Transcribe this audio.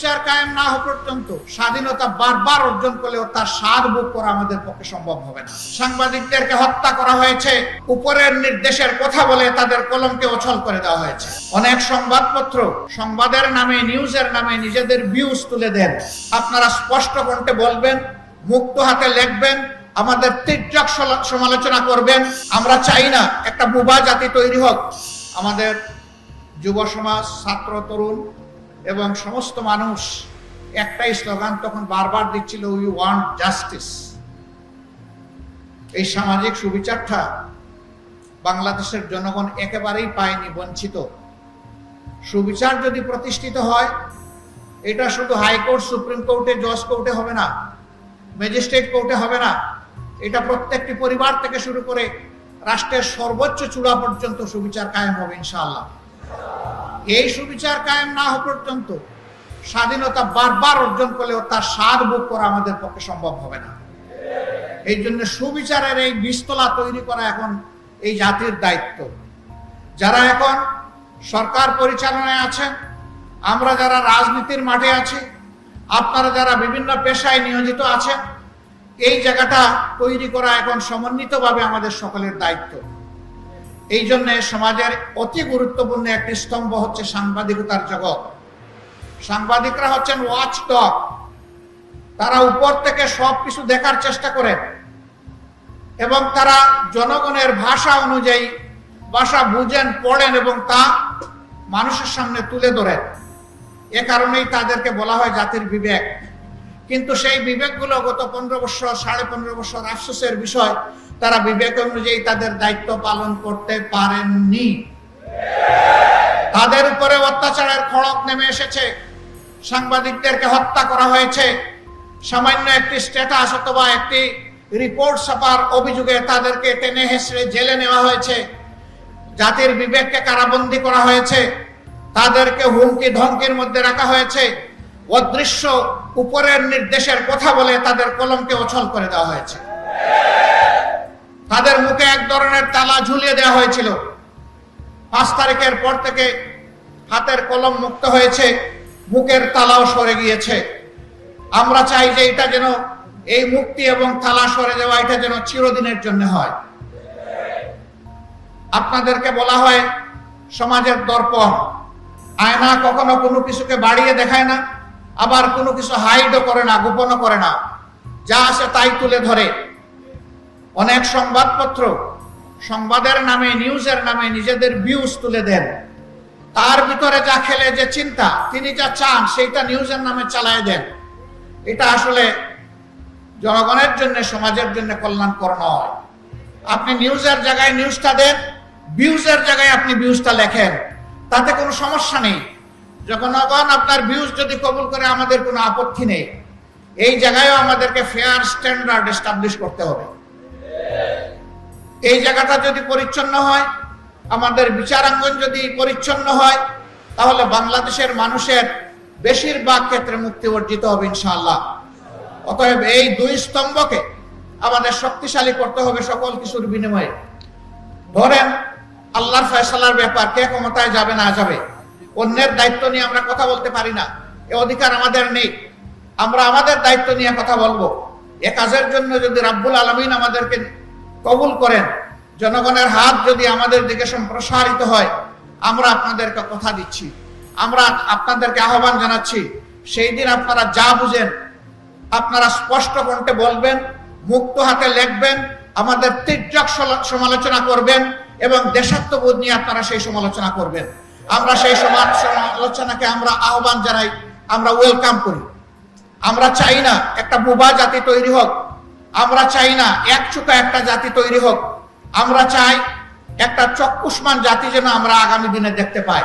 সুবিচার কায়েম না হওয়া পর্যন্ত স্বাধীনতা বারবার অর্জন করলেও তার স্বাদ ভোগ করা আমাদের পক্ষে সম্ভব হবে না। সাংবাদিকদেরকে হত্যা করা হয়েছে, উপরের নির্দেশের কথা বলে তাদের কলমকে অচল করে দেওয়া হয়েছে। অনেক সংবাদপত্র সংবাদের নামে, নিউজের নামে নিজেদের ভিউজ তুলে দেন। আপনারা স্পষ্ট কণ্ঠে বলবেন, মুক্ত হাতে লিখবেন, আমাদের তীর্যক সমালোচনা করবেন। আমরা চাই না একটা বুবা জাতি তৈরি হোক। আমাদের যুব সমাজ, ছাত্র, তরুণ এবং সমস্ত মানুষ একটাই স্লোগান তখন বারবার দিচ্ছিল উই ওয়ান্ট জাস্টিস এই সামাজিক সুবিচারটা বাংলাদেশের জনগণ একেবারেই পায়নি, বঞ্চিত। সুবিচার যদি প্রতিষ্ঠিত হয়, এটা শুধু হাইকোর্ট, সুপ্রিম কোর্টে, জজ কোর্টে হবে না, ম্যাজিস্ট্রেট কোর্টে হবে না, এটা প্রত্যেকটি পরিবার থেকে শুরু করে রাষ্ট্রের সর্বোচ্চ চূড়া পর্যন্ত সুবিচার কায়েম হবে, ইনশাআল্লাহ। এই সুবিচার কায়েম না হওয়া পর্যন্ত স্বাধীনতা বারবার অর্জন করলেও তার স্বাদ ভোগ করা আমাদের পক্ষে সম্ভব হবে না। এই জন্য সুবিচারের এই বিস্তলা তৈরি করা এখন এই জাতির দায়িত্ব। যারা এখন সরকার পরিচালনায় আছেন, আমরা যারা রাজনীতির মাঠে আছি, আপনারা যারা বিভিন্ন পেশায় নিয়োজিত আছেন, এই জায়গাটা তৈরি করা এখন সমন্বিতভাবে আমাদের সকলের দায়িত্ব। এই জন্য সমাজের অতি গুরুত্বপূর্ণ একটি স্তম্ভ হচ্ছে সাংবাদিকতার জগৎ। সাংবাদিকরা হচ্ছেন ওয়াচ ডগ তারা উপর থেকে সব কিছু দেখার চেষ্টা করেন। এবং তারা জনগণের ভাষা অনুযায়ী ভাষা বুঝেন, পড়েন এবং তা মানুষের সামনে তুলে ধরেন। এ কারণেই তাদেরকে বলা হয় জাতির বিবেক। কিন্তু সেই বিবেকগুলো গত পনেরো বছর, সাড়ে পনেরো বছর আফসোসের বিষয় তারা বিবেক অনুযায়ী তাদের দায়িত্ব পালন করতে পারেননি। তাদের উপরে অত্যাচারের খড়ক নেমে এসেছে। সাংবাদিকদেরকে হত্যা করা হয়েছে। সামান্য একটি স্ট্যাটাস অথবা একটি রিপোর্ট ছাপার অভিযোগে তাদেরকে টেনে হেসড়ে জেলে নেওয়া হয়েছে। জাতির বিবেককে কারাবন্দি করা হয়েছে। তাদেরকে হুমকি ধমকির মধ্যে রাখা হয়েছে। অদৃশ্য উপরের নির্দেশের কথা বলে তাদের কলমকে অচল করে দেওয়া হয়েছে। তাদের মুখে এক ধরনের তালা ঝুলিয়ে দেওয়া হয়েছিল। পাঁচ তারিখের পর থেকে হাতের কলম মুক্ত হয়েছে মুখের তালাও সরে গিয়েছে। আমরা চাই যে এটা যেন এই মুক্তি এবং তালা সরে যাওয়া এটা যেন চিরদিনের জন্য হয়। আপনাদেরকে বলা হয় সমাজের দর্পণ। আয়না কখনো কোনো কিছুকে বাড়িয়ে দেখায় না, আবার কোনো কিছু হাইডও করে না, গোপনও করে না। যা আসে তাই তুলে ধরে। অনেক সংবাদপত্র, সংবাদের নামে, নিউজের নামে নিজেদের ভিউজ তুলে দেন। তার ভিতরে যা খেলে যে চিন্তা, তিনি যা চান, সেইটা নিউজের নামে চালায় দেন। এটা আসলে জনগণের জন্য, সমাজের জন্য কল্যাণকর নয়। আপনি নিউজের জায়গায় নিউজটা দেন ভিউজের জায়গায় আপনি ভিউজটা লেখেন। তাতে কোনো সমস্যা নেই। জনগণ আপনার ভিউজ যদি কবুল করে, আমাদের কোনো আপত্তি নেই। এই জায়গায়ও আমাদেরকে ফেয়ার স্ট্যান্ডার্ড এস্টাবলিশ করতে হবে। এই জায়গাটা যদি পরিচ্ছন্ন হয়, আমাদের বিচারাঙ্গন যদি পরিচ্ছন্ন হয়, তাহলে বাংলাদেশের মানুষের বেশিরভাগ ক্ষেত্রে মুক্তি অর্জিত হবে ইনশাআল্লাহ। অতএব এই দুই স্তম্ভকে আমাদের শক্তিশালী করতে হবে সকল কিছুর বিনিময়ে। ধরেন, আল্লাহর ফয়সালার ব্যাপার, কে ক্ষমতায় যাবে না যাবে, অন্যের দায়িত্ব নিয়ে আমরা কথা বলতে পারি না, এ অধিকার আমাদের নেই। আমরা আমাদের দায়িত্ব নিয়ে কথা বলব। এ কাজের জন্য যদি রাব্বুল আলমিন আমাদেরকে কবুল করেন। জনগণের হাত যদি আমাদের দিকে সম্প্রসারিত হয়, আমরা আপনাদেরকে কথা দিচ্ছি। আমরা আপনাদেরকে আহ্বান জানাচ্ছি, সেই দিন আপনারা যা বুঝেন, আপনারা স্পষ্ট কণ্ঠে বলবেন, মুক্ত হাতে লিখবেন, আমাদের তীর্যক সমালোচনা করবেন এবং দেশাত্মবোধ নিয়ে আপনারা সেই সমালোচনা করবেন। আমরা সেই সমা- সমালোচনাকে আমরা আহ্বান জানাই, আমরা ওয়েলকাম করি। আমরা চাই না একটা বুবা জাতি তৈরি হোক আমরা চাই না একচুকা একটা জাতি তৈরি হোক। আমরা চাই একটা চক্ষুষ্মান জাতি যেন আমরা আগামী দিনে দেখতে পাই।